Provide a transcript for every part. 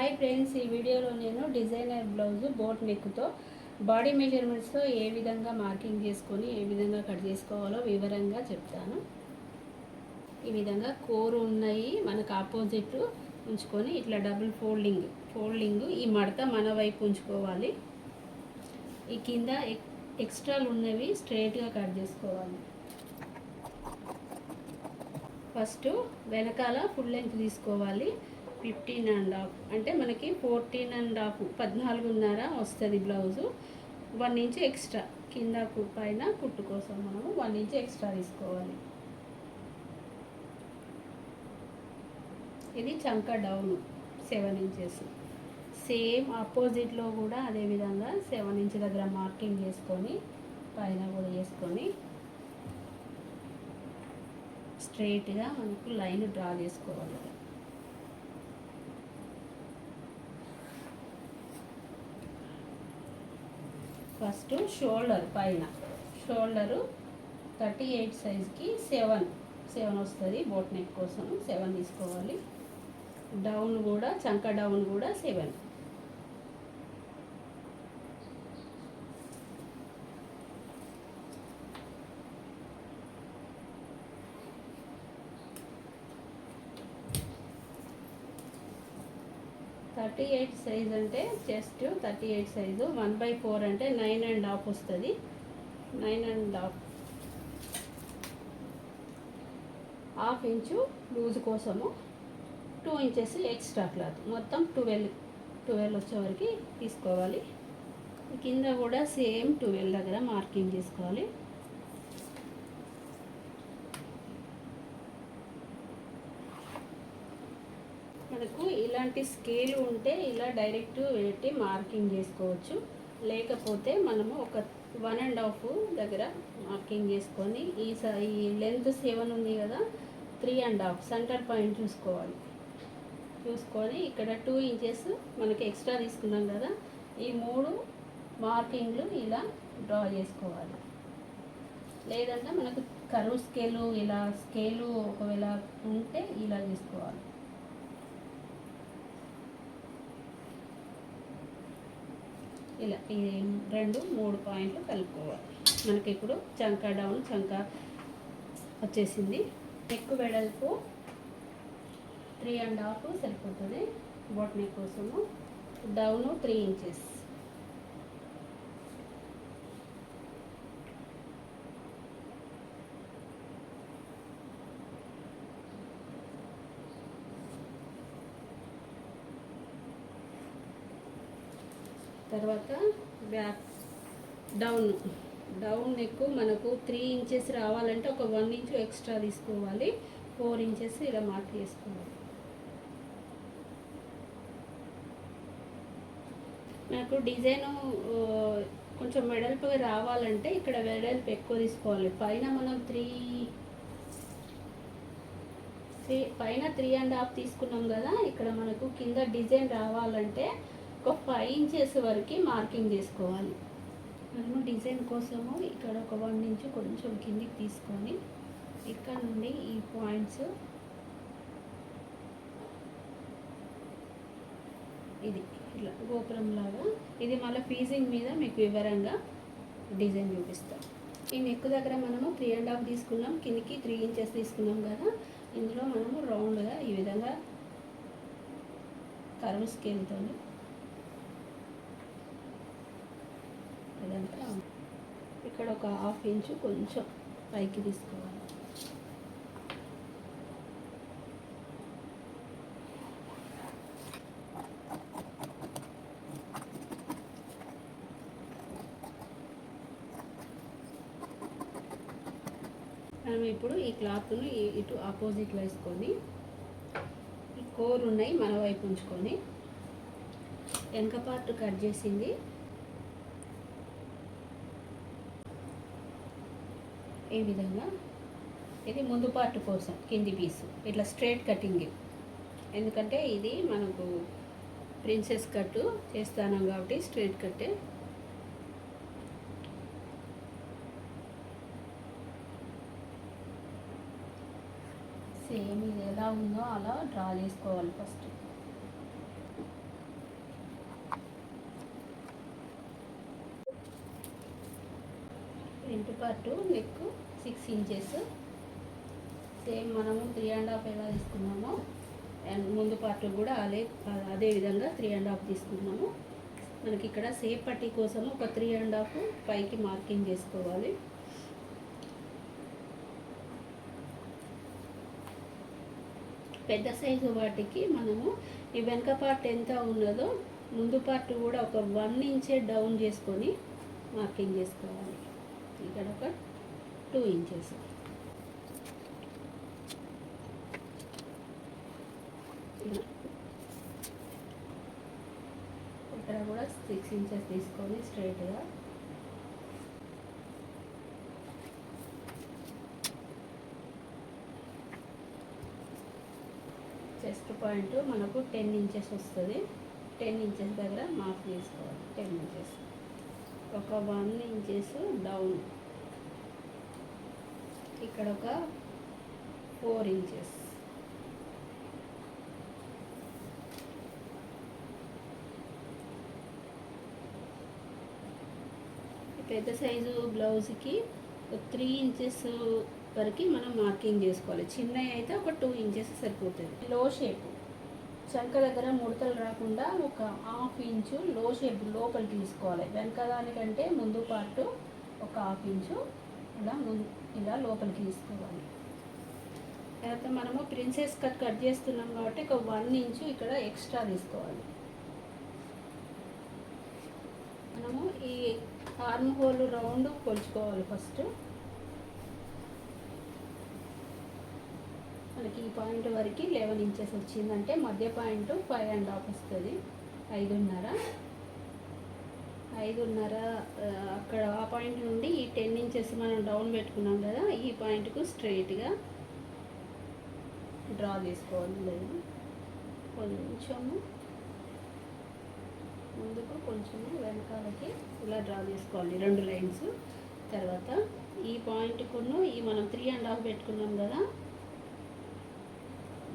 Hi friends ఈ వీడియోలో నేను డిజైనర్ బ్లౌజ్ బోట్ నెక్తో బాడీ మెజర్మెంట్స్తో ఏ విధంగా మార్కింగ్ చేసుకొని ఏ విధంగా కట్ చేసుకోవాలో వివరంగా చెప్తాను. ఈ విధంగా కోరు ఉన్నాయి మనకు ఆపోజిట్ ఉంచుకొని ఇట్లా డబుల్ ఫోల్డింగ్ ఫోల్డింగ్ ఈ మడత మన వైపు ఉంచుకోవాలి. ఈ కింద ఎక్- ఎక్స్ట్రాలు ఉన్నవి స్ట్రైట్గా కట్ చేసుకోవాలి. ఫస్ట్ వెనకాల ఫుల్ లెంత్ తీసుకోవాలి. Fifteen and half. అంటే మనకి ఫోర్టీన్ అండ్ హాఫ్ పద్నాలుగున్నర వస్తుంది బ్లౌజు. వన్ ఇంచ్ ఎక్స్ట్రా కింద పైన కుట్టు కోసం మనము వన్ ఇంచ్ ఎక్స్ట్రా తీసుకోవాలి. ఇది చంక డౌన్ సెవెన్ ఇంచెస్. సేమ్ ఆపోజిట్లో కూడా అదే విధంగా సెవెన్ ఇంచ్ దగ్గర మార్కింగ్ చేసుకొని పైన కూడా చేసుకొని స్ట్రైట్గా మనకు లైన్ డ్రా చేసుకోవాలి. ఫస్ట్ షోల్డర్ పైన. షోల్డరు థర్టీ ఎయిట్ సైజ్కి సెవెన్. సెవెన్ వస్తుంది బోట్ నెక్ కోసం సెవెన్ తీసుకోవాలి. డౌన్ కూడా చంక డౌన్ కూడా సెవెన్. థర్టీ ఎయిట్ సైజ్ అంటే chest thirty eight size one by four అంటే నైన్ అండ్ హాఫ్ వస్తుంది. Nine and half half inch loose కోసము టూ ఇంచెస్ ఎక్స్ట్రా క్లాత్ మొత్తం ట్వెల్వ్ ట్వెల్వ్ వచ్చేవరకు తీసుకోవాలి. కింద కూడా సేమ్ ట్వెల్వ్ దగ్గర మార్కింగ్ చేసుకోవాలి మనకు ఇలాంటి స్కేల్ ఉంటే ఇలా డైరెక్ట్ పెట్టి మార్కింగ్ చేసుకోవచ్చు. లేకపోతే మనము ఒక వన్ అండ్ హాఫ్ దగ్గర మార్కింగ్ చేసుకొని ఈ స ఈ లెంత్ సెవెన్ ఉంది కదా three and half centre point చూసుకోవాలి. చూసుకొని ఇక్కడ టూ ఇంచెస్ మనకి ఎక్స్ట్రా తీసుకున్నాం కదా ఈ మూడు మార్కింగ్లు ఇలా డ్రా చేసుకోవాలి. లేదంటే మనకు కరువు స్కేలు ఇలా స్కేలు ఒకవేళ ఉంటే ఇలా చేసుకోవాలి. ఇలా ఈ రెండు మూడు పాయింట్లు కలుపుకోవాలి. మనకి ఇప్పుడు చంక డౌన్ చంక వచ్చేసింది. నెక్ వెడల్పు త్రీ అండ్ హాఫ్ సరిపోతుంది. బొట్ నెక్ కోసము డౌన్ త్రీ ఇంచెస్ తర్వాత బ్యాక్ డౌన్. డౌన్ నెక్ మనకు త్రీ ఇంచెస్ రావాలంటే ఒక వన్ ఇంచ్ ఎక్స్ట్రా తీసుకోవాలి. ఫోర్ ఇంచెస్ ఇలా మార్క్ చేసుకోవాలి. నాకు డిజైన్ కొంచెం వెడల్పుగా రావాలంటే ఇక్కడ వెడల్పు ఎక్కువ తీసుకోవాలి. పైన మనం త్రీ త్రీ పైన త్రీ అండ్ హాఫ్ తీసుకున్నాం కదా ఇక్కడ మనకు కింద డిజైన్ రావాలంటే ఒక ఫైవ్ ఇంచెస్ వరకు మార్కింగ్ చేసుకోవాలి. మనము డిజైన్ కోసము ఇక్కడ ఒక వన్ ఇంచ్ కొంచెం కిందికి తీసుకొని ఇక్కడ నుండి ఈ పాయింట్స్ ఇది ఇట్లా గోపురం లాగా. ఇది మళ్ళీ ఫీజింగ్ మీద మీకు వివరంగా డిజైన్ చూపిస్తాం. ఈ నెక్ దగ్గర మనము త్రీ అండ్ హాఫ్ తీసుకున్నాం. కిందికి త్రీ ఇంచెస్ తీసుకున్నాం కదా. ఇందులో మనము రౌండ్గా ఈ విధంగా కర్వ్ స్కేల్తో ఇదంతా ఇక్కడ ఒక హాఫ్ ఇంచు కొంచెం పైకి తీసుకోవాలి. మనం ఇప్పుడు ఈ క్లాత్ను ఇటు ఆపోజిట్ వేసుకొని ఈ కోర్ ఉన్నాయి మన వైపు ఉంచుకొని వెనక పార్ట్ కట్ చేసింది. ఈ విధంగా. ఇది ముందు పార్ట్ కోసం కింది పీసు ఇట్లా స్ట్రైట్ కటింగ్ ఎందుకంటే ఇది మనకు ప్రిన్సెస్ కట్టు చేస్తాను కాబట్టి స్ట్రైట్ కట్టే సేమ్ ఇది ఎలా ఉందో అలా డ్రా చేసుకోవాలి first to neck six inches. Same మనము త్రీ అండ్ హాఫ్ ఎలా తీసుకున్నామో అండ్ ముందు పార్ట్ కూడా అదే అదే విధంగా త్రీ అండ్ హాఫ్ తీసుకున్నాము. మనకి ఇక్కడ సేఫ్ పట్టి కోసం ఒక త్రీ అండ్ హాఫ్ పైకి మార్కింగ్ చేసుకోవాలి. పెద్ద సైజు వాటికి మనము ఈ వెనక పార్ట్ ఎంత ఉన్నదో ముందు పార్ట్ కూడా ఒక వన్ ఇంచే డౌన్ చేసుకొని మార్కింగ్ చేసుకోవాలి. ఇక్కడ ఒక టూ ఇంచెస్ ఇక్కడ కూడా సిక్స్ ఇంచెస్ తీసుకొని స్ట్రైట్గా చెస్ట్ పాయింట్ మనకు టెన్ ఇంచెస్ వస్తుంది. టెన్ ఇంచెస్ దగ్గర మార్క్ చేసుకోవాలి టెన్ ఇంచెస్ ఒక వన్ ఇంచెస్ డౌన్ ఇక్కడ ఒక ఫోర్ ఇంచెస్ పెద్ద సైజు బ్లౌజ్కి త్రీ ఇంచెస్ వరకు మనం మార్కింగ్ చేసుకోవాలి. చిన్నవి అయితే ఒక టూ ఇంచెస్ సరిపోతుంది. లో షేప్ చంక దగ్గర ముడతలు రాకుండా ఒక హాఫ్ ఇంచు లో షేప్ లోపలికి తీసుకోవాలి. వెనక దానికంటే ముందు పార్ట్ ఒక హాఫ్ ఇంచు ఇలా ముందు ఇలా లోపలికి తీసుకోవాలి. తర్వాత మనము ప్రిన్సెస్ కట్ కట్ చేస్తున్నాం కాబట్టి ఒక వన్ ఇంచు ఇక్కడ ఎక్స్ట్రా తీసుకోవాలి. మనము ఈ ఆర్మ్ హోల్ రౌండ్ కొలుచుకోవాలి ఫస్ట్ మనకి ఈ పాయింట్ వరకు లెవెన్ ఇంచెస్ వచ్చిందంటే మధ్య పాయింట్ ఫైవ్ అండ్ హాఫ్ వస్తుంది. ఐదున్నర. ఐదున్నర అక్కడ ఆ పాయింట్ నుండి ఈ టెన్ ఇంచెస్ మనం డౌన్ పెట్టుకున్నాం కదా ఈ పాయింట్కు స్ట్రైట్గా డ్రా చేసుకోవాలి లేదు కొంచెము ముందుకు కొంచెము వెనకాలకి ఇలా డ్రా చేసుకోవాలి రెండు లైన్స్. తర్వాత ఈ పాయింట్కును ఈ మనం త్రీ అండ్ హాఫ్ పెట్టుకున్నాం కదా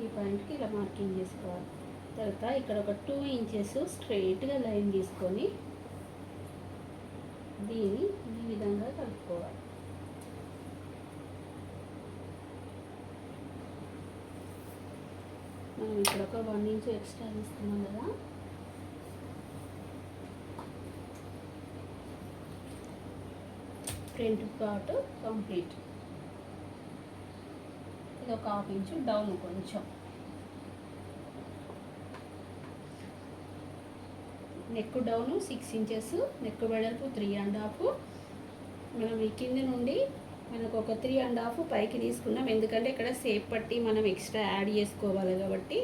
ఈ పాయింట్కి ఇలా మార్కింగ్ చేసుకోవాలి. తర్వాత ఇక్కడ ఒక టూ ఇంచెస్ స్ట్రైట్గా లైన్ తీసుకొని దీన్ని ఈ విధంగా కలుపుకోవాలి. మనం ఇక్కడ ఒక వన్ ఇంచ్ ఎక్స్ట్రా తీసుకున్నాం కదా. Front part complete. ఇది ఒక హాఫ్ ఇంచు డౌన్ కొంచెం. Neck down six inches neck వెడల్పు త్రీ అండ్ హాఫ్. మనం ఈ కింది నుండి మనకు ఒక త్రీ అండ్ హాఫ్ పైకి తీసుకున్నాం. ఎందుకంటే ఇక్కడ సేప్ పట్టి మనం ఎక్స్ట్రా యాడ్ చేసుకోవాలి కాబట్టి.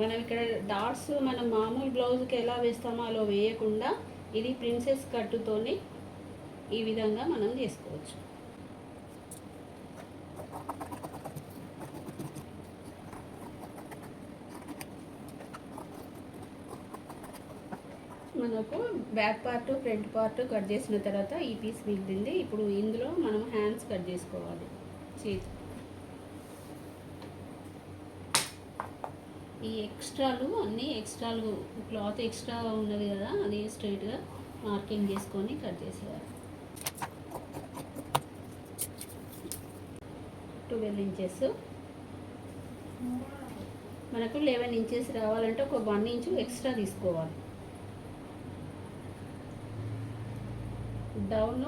మనం ఇక్కడ డాట్స్ మనం మామూలు బ్లౌజ్కి ఎలా వేస్తామో అలా వేయకుండా ఇది ప్రిన్సెస్ కట్టుతోనే ఈ విధంగా మనం చేసుకోవచ్చు. మనకు back part front part cut చేసిన తర్వాత ఈ పీస్ మిగిలింది. ఇప్పుడు ఇందులో మనం హ్యాండ్స్ కట్ చేసుకోవాలి. చేతి. ఈ ఎక్స్ట్రాలు అన్నీ ఎక్స్ట్రాలు క్లాత్ ఎక్స్ట్రా ఉన్నది కదా అది స్ట్రైట్గా మార్కింగ్ చేసుకొని కట్ చేసేయాలి. Twelve inches. మనకు లెవెన్ ఇంచెస్ రావాలంటే ఒక వన్ ఇంచు ఎక్స్ట్రా తీసుకోవాలి. డౌన్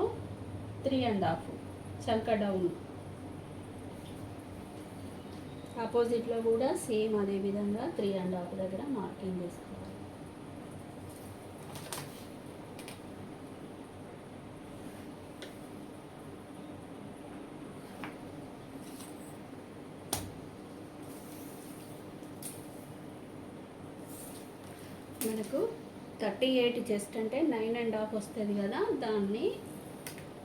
త్రీ అండ్ హాఫ్ చంక డౌన్. ఆపోజిట్లో కూడా సేమ్ అదే విధంగా త్రీ అండ్ హాఫ్ దగ్గర మార్కింగ్ చేస్తాం మనకు థర్టీ ఎయిట్ చెస్ట్ అంటే నైన్ అండ్ హాఫ్ వస్తుంది కదా దాన్ని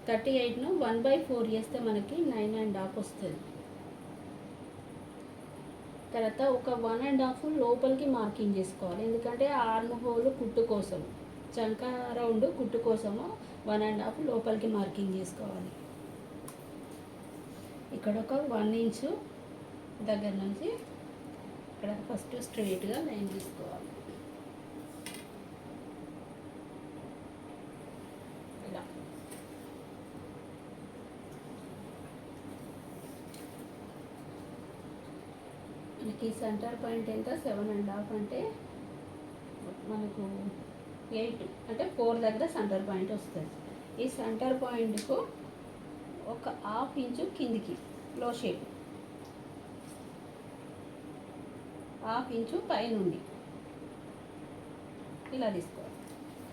థర్టీ ఎయిట్ను వన్ బై ఫోర్ చేస్తే మనకి నైన్ అండ్ హాఫ్ వస్తుంది. తర్వాత ఒక వన్ అండ్ హాఫ్ లోపలికి మార్కింగ్ చేసుకోవాలి. ఎందుకంటే ఆర్మ్ హోల్ కుట్టు కోసం చంక రౌండ్ కుట్టు కోసము వన్ అండ్ హాఫ్ లోపలికి మార్కింగ్ చేసుకోవాలి. ఇక్కడ ఒక వన్ ఇంచు దగ్గర నుంచి ఇక్కడ ఫస్ట్ స్ట్రైట్గా లైన్ తీసుకోవాలి ఇలా మనకి సెంటర్ పాయింట్ ఎంత? సెవెన్ అండ్ హాఫ్ అంటే మనకు ఎయిట్. అంటే ఫోర్ దగ్గర సెంటర్ పాయింట్ వస్తుంది. ఈ సెంటర్ పాయింట్కు ఒక హాఫ్ ఇంచు కిందికి లో షేప్. హాఫ్ ఇంచు పైనుండి. ఇలా తీసుకోవాలి.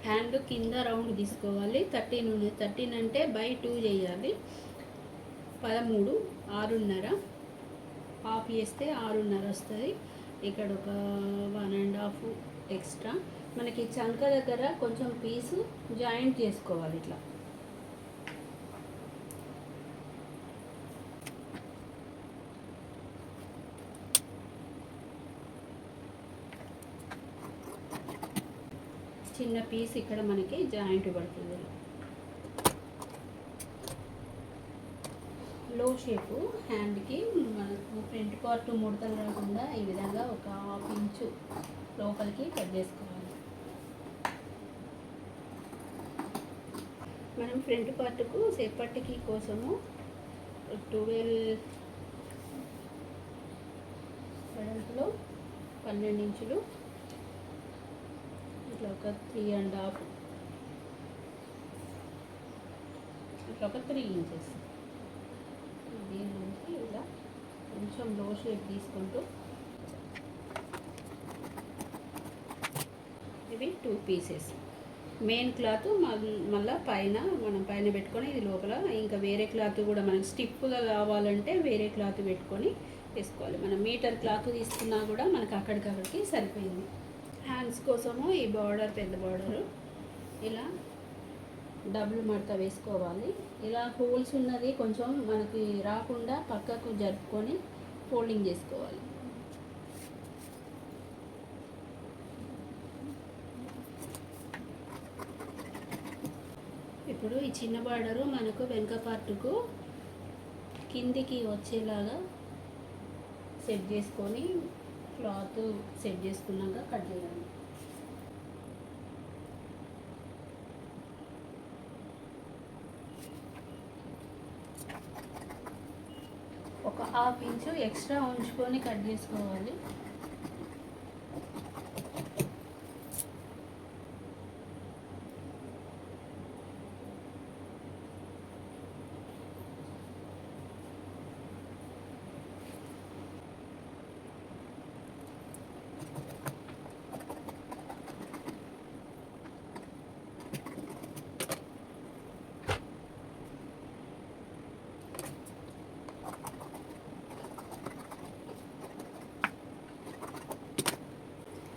హ్యాండ్ కింద రౌండ్ తీసుకోవాలి. థర్టీన్ ఉంది థర్టీన్ అంటే బై టూ చేయాలి. పదమూడు ఆరున్నర. హాఫ్ చేస్తే ఆరున్నర వస్తుంది. ఇక్కడ ఒక వన్ అండ్ హాఫ్ ఎక్స్ట్రా. మనకి చంక దగ్గర కొంచెం పీసు జాయింట్ చేసుకోవాలి ఇట్లా. చిన్న పీస్ ఇక్కడ మనకి జాయింట్ పడుతుంది. లో షేపు హ్యాండ్కి మనకు ఫ్రంట్ పార్ట్ ముడతలు రాకుండా ఈ విధంగా ఒక హాఫ్ ఇంచు లోపలికి కట్ చేసుకోవాలి. మనం ఫ్రంట్ పార్ట్కు సేపట్టికి కోసము ట్వెల్వ్ వెడల్పులో పన్నెండు ఇంచులు ఇట్లా ఒక త్రీ అండ్ హాఫ్ ఇట్లా ఒక త్రీ ఇంచెస్ దీని నుంచి ఇలా కొంచెం లో షేప్ తీసుకుంటూ ఇవి టూ పీసెస్ మెయిన్ క్లాత్ మళ్ళీ పైన మనం పైన పెట్టుకొని ఇది లోపల ఇంకా వేరే క్లాత్ కూడా మనకి స్టిప్గా కావాలంటే వేరే క్లాత్ పెట్టుకొని వేసుకోవాలి. మనం మీటర్ క్లాత్ తీసుకున్నా కూడా మనకు అక్కడికక్కడికి సరిపోయింది. హ్యాండ్స్ కోసము ఈ బార్డర్ పెద్ద బార్డరు ఇలా డబుల్ మడత వేసుకోవాలి. ఇలా హోల్స్ ఉన్నది కొంచెం మనకి రాకుండా పక్కకు జరుపుకొని ఫోల్డింగ్ చేసుకోవాలి. ఇప్పుడు ఈ చిన్న బార్డరు మనకు వెనుక పార్టుకు కిందికి వచ్చేలాగా సెట్ చేసుకొని క్లాత్ సెట్ చేసుకున్నాక కట్ చేయాలి. ఒక హాఫ్ ఇంచు ఎక్స్ట్రా ఉంచుకొని కట్ చేసుకోవాలి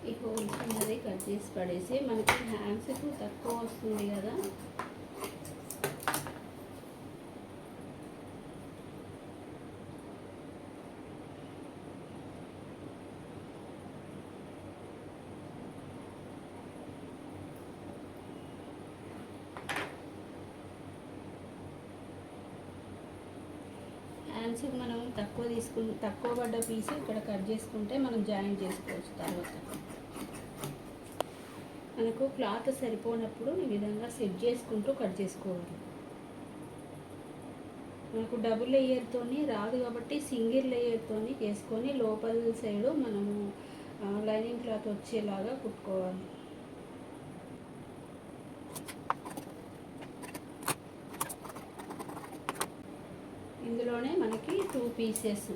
ఈ హోల్స్ ఇట్లా తీసి చేసి పడేసి మనకి హ్యాండ్స్కు తక్కువ వస్తుంది కదా. హ్యాండ్స్కి మనం తక్కువ తీసుకుని తక్కువ పడ్డ పీస్ ఇక్కడ కట్ చేసుకుంటే మనం జాయిన్ చేసుకోవచ్చు తర్వాత. మనకు క్లాత్ సరిపోనప్పుడు ఈ విధంగా సెట్ చేసుకుంటూ కట్ చేసుకోవాలి. మనకు డబుల్ లేయర్తోని రాదు కాబట్టి సింగిల్ లేయర్తోని చేసుకొని లోపల సైడు మనము లైనింగ్ క్లాత్ వచ్చేలాగా కుట్టుకోవాలి. ఇందులోనే మనకి టూ పీసెస్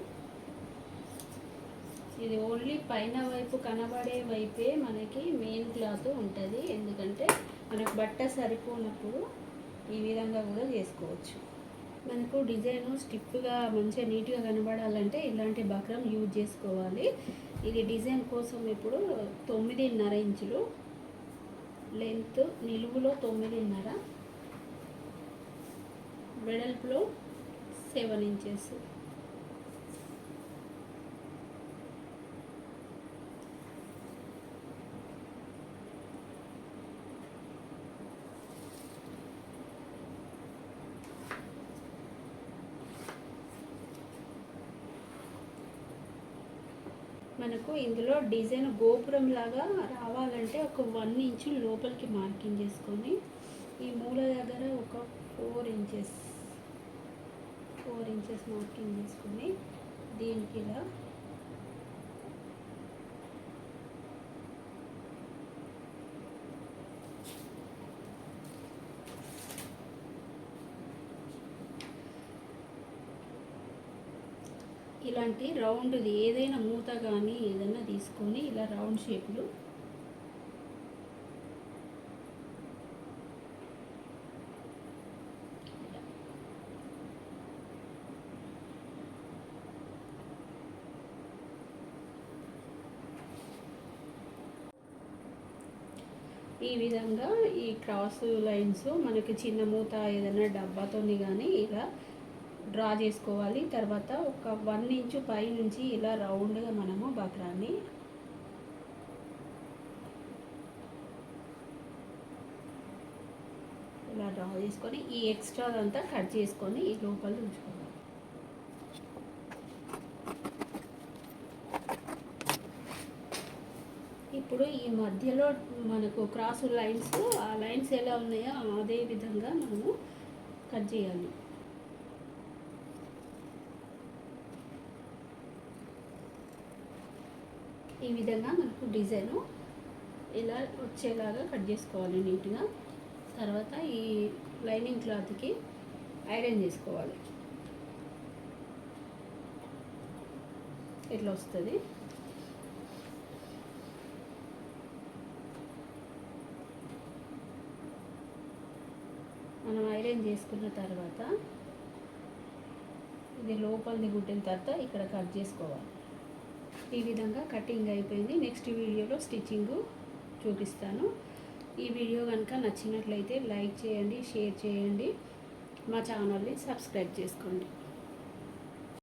ఇది ఓన్లీ పైన వైపు కనబడే వైపే మనకి మెయిన్ క్లాత్ ఉంటుంది. ఎందుకంటే మనకు బట్ట సరిపోనప్పుడు ఈ విధంగా కూడా చేసుకోవచ్చు. మనకు డిజైన్ స్టిప్గా మంచిగా నీట్గా కనబడాలంటే ఇలాంటి బక్రం యూజ్ చేసుకోవాలి. ఇది డిజైన్ కోసం ఇప్పుడు తొమ్మిదిన్నర ఇంచులు. లెంత్ నిలువులో తొమ్మిదిన్నర. వెడల్పులో సెవెన్ ఇంచెస్ మనకు ఇందులో డిజైన్ గోపురం లాగా రావాలంటే ఒక వన్ ఇంచు లోపలికి మార్కింగ్ చేసుకొని ఈ మూల దగ్గర ఒక four inches four inches marking చేసుకొని దీనికి ఇలా ఇలాంటి రౌండ్ది ఏదైనా మూత కానీ ఏదైనా తీసుకొని ఇలా రౌండ్ షేప్లు ఈ విధంగా ఈ క్రాస్ లైన్స్ మనకి చిన్న మూత ఏదైనా డబ్బాతోని కానీ ఇలా డ్రా చేసుకోవాలి. తర్వాత ఒక వన్ ఇంచు పై నుంచి ఇలా రౌండ్గా మనము బక్రాన్ని ఇలా డ్రా చేసుకొని ఈ ఎక్స్ట్రా అంతా కట్ చేసుకొని ఈ లోపల ఉంచుకోవాలి. ఇప్పుడు ఈ మధ్యలో మనకు క్రాస్ లైన్స్ ఆ లైన్స్ ఎలా ఉన్నాయో అదే విధంగా మనము కట్ చేయాలి. ఈ విధంగా మనకు డిజైను ఇలా వచ్చేలాగా కట్ చేసుకోవాలి నీట్గా. తర్వాత ఈ లైనింగ్ క్లాత్కి ఐరన్ చేసుకోవాలి. ఇట్లా వస్తుంది? మనం ఐరన్ చేసుకున్న తర్వాత ఇది లోపలిది గుట్టిన తర్వాత ఇక్కడ కట్ చేసుకోవాలి. ఈ విధంగా కటింగ్ అయిపోయింది. నెక్స్ట్ వీడియోలో స్టిచ్చింగ్ చూపిస్తాను. ఈ వీడియో కనుక నచ్చినట్లయితే లైక్ చేయండి షేర్ చేయండి. మా ఛానల్ని సబ్స్క్రైబ్ చేసుకోండి.